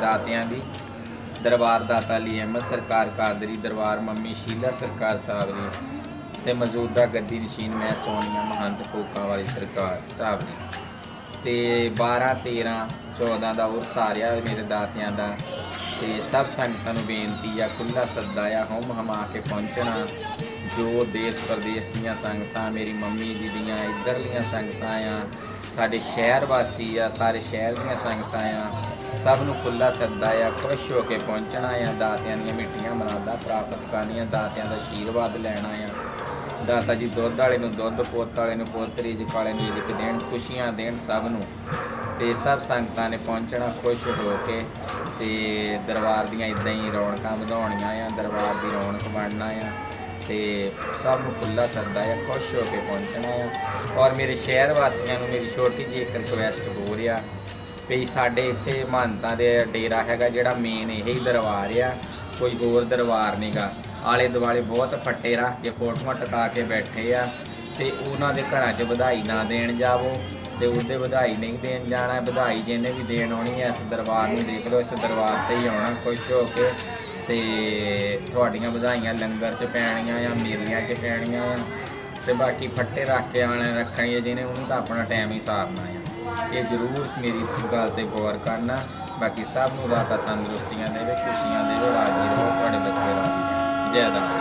ਦਾਤਿਆਂ ਦੀ। ਦਰਬਾਰ ਦਾਤਾ ਲਈ ਅਹਿਮਦ, ਸਰਕਾਰ ਕਾਦਰੀ ਦਰਬਾਰ, ਮੰਮੀ ਸ਼ੀਲਾ, ਸਰਕਾਰ ਸਾਹਿਬ ਦੀ ਤੇ ਮੌਜੂਦਾ ਗੱਦੀ ਨਸ਼ੀਨ ਮੈਂ, ਸੋਨੀਆ ਮਹੰਤ ਕੋਕਾਂ ਵਾਲੀ ਸਰਕਾਰ ਸਾਹਿਬ ਦੀ ਤੇ 12 13 14 ਦਾ ਉਹ ਸਾਰਿਆ ਮੇਰੇ ਦਾਤਿਆਂ ਦਾ। ਤੇ ਸਭ ਸੰਗਤਾਂ ਨੂੰ ਬੇਨਤੀ ਆ ਖੁੱਲਾ ਸੱਦਾ ਆ ਹਮ ਹਮਾ ਕੇ ਪਹੁੰਚਣਾ। ਜੋ ਦੇਸ਼ ਪ੍ਰਦੇਸ਼ ਦੀਆਂ ਸੰਗਤਾਂ, ਮੇਰੀ ਮੰਮੀ ਜੀ ਦੀਆਂ ਇੱਧਰਲੀਆਂ ਸੰਗਤਾਂ ਆ, ਸਾਡੇ ਸ਼ਹਿਰ ਵਾਸੀ ਆ, ਸਾਰੇ ਸ਼ਹਿਰ ਦੀਆਂ ਸੰਗਤਾਂ ਆ ਸਭ ਨੂੰ ਖੁੱਲਾ ਸੱਦਾ ਆ, ਖੁਸ਼ ਹੋ ਕੇ ਪਹੁੰਚਣਾ ਆ, ਦਾਤਿਆਂ ਦੀਆਂ ਮਿੱਠੀਆਂ ਮਰਾਦਾ ਪ੍ਰਾਪਤ ਕਰਨੀਆਂ, ਦਾਤਿਆਂ ਦਾ ਆਸ਼ੀਰਵਾਦ ਲੈਣਾ ਆ। ਦਾਤਾ ਜੀ ਦੁੱਧ ਵਾਲੇ ਨੂੰ ਦੁੱਧ, ਪੁੱਤ ਵਾਲੇ ਨੂੰ ਪੁੱਤ, ਰਿਜਕ ਵਾਲੇ ਨੂੰ ਰਿਜਕ ਦੇਣ, ਖੁਸ਼ੀਆਂ ਦੇਣ ਸਭ ਨੂੰ। ਤੇ ਸਭ ਸੰਗਤਾਂ ਨੇ ਪਹੁੰਚਣਾ ਖੁਸ਼ ਹੋ ਕੇ ਤੇ ਦਰਬਾਰ ਦੀਆਂ ਇਦਾਂ ਹੀ ਰੌਣਕਾਂ ਵਧਾਉਣੀਆਂ ਆ, ਦਰਬਾਰ ਦੀ ਰੌਣਕ ਬਣਨਾ ਆ। ਤੇ ਸਭ ਨੂੰ ਖੁੱਲਾ ਸੱਦਾ ਆ, ਖੁਸ਼ ਹੋ ਕੇ ਪਹੁੰਚਣਾ ਆ। ਔਰ ਮੇਰੇ ਸ਼ਹਿਰ ਵਾਸੀਆਂ ਨੂੰ ਮੇਰੀ ਛੋਟੀ ਜਿਹੀ ਇੱਕ ਰਿਕੁਐਸਟ ਹੋ ਰਿਹਾ ਵੀ ਸਾਡੇ ਇੱਥੇ ਮਹੰਤਾਂ ਦੇ ਡੇਰਾ ਹੈਗਾ ਜਿਹੜਾ ਮੇਨ ਇਹ ਹੀ ਦਰਬਾਰ ਆ, ਕੋਈ ਹੋਰ ਦਰਬਾਰ ਨਹੀਂਗਾ ਆਲੇ ਦੁਆਲੇ ਬਹੁਤ ਫੱਟੇ ਰੱਖ ਕੇ ਫੋਟੋਆਂ ਟਕਾ ਕੇ ਬੈਠੇ ਆ ਤੇ ਉਹਨਾਂ ਦੇ ਘਰਾਂ 'ਚ ਵਧਾਈ ਨਾ ਦੇਣ ਜਾਵੋ ਤੇ ਉਹਦੇ ਵਧਾਈ ਨਹੀਂ ਦੇਣ ਜਾਣਾ, ਵਧਾਈ ਜਿਹਨੇ ਵੀ ਦੇਣ ਆਉਣੀ ਹੈ ਇਸ ਦਰਬਾਰ ਨੂੰ ਦੇਖ ਲਓ, ਇਸ ਦਰਬਾਰ ਤੇ ਹੀ ਆਉਣਾ ਖੁਸ਼ ਹੋ ਕੇ ਤੇ ਤੁਹਾਡੀਆਂ ਵਧਾਈਆਂ ਲੰਗਰ 'ਚ ਪੈਣੀਆਂ ਆ, ਮੇਲੀਆਂ 'ਚ ਪੈਣੀਆਂ ਆ ਤੇ ਬਾਕੀ ਫੱਟੇ ਰੱਖ ਕੇ ਆਣੇ ਰੱਖਣੀ ਜਿਹਨੇ, ਉਹਨੂੰ ਤਾਂ ਆਪਣਾ ਟਾਈਮ ਹੀ ਸਾਰਨਾ ਆ। ਇਹ ਜ਼ਰੂਰ ਮੇਰੀ ਗੱਲ ਤੇ ਗੌਰ ਕਰਨਾ। ਬਾਕੀ ਸਭ ਨੂੰ ਦਾਤਾ ਤੰਦਰੁਸਤੀਆਂ ਦੇਵੇ, ਖੁਸ਼ੀਆਂ ਦੇਵੇ। ਰਾਜੀ ਰਹੋ, ਤੁਹਾਡੇ ਬੱਚੇ ਰਾਜੀ ਰਹਿਣ। ਜੈ ਦਾ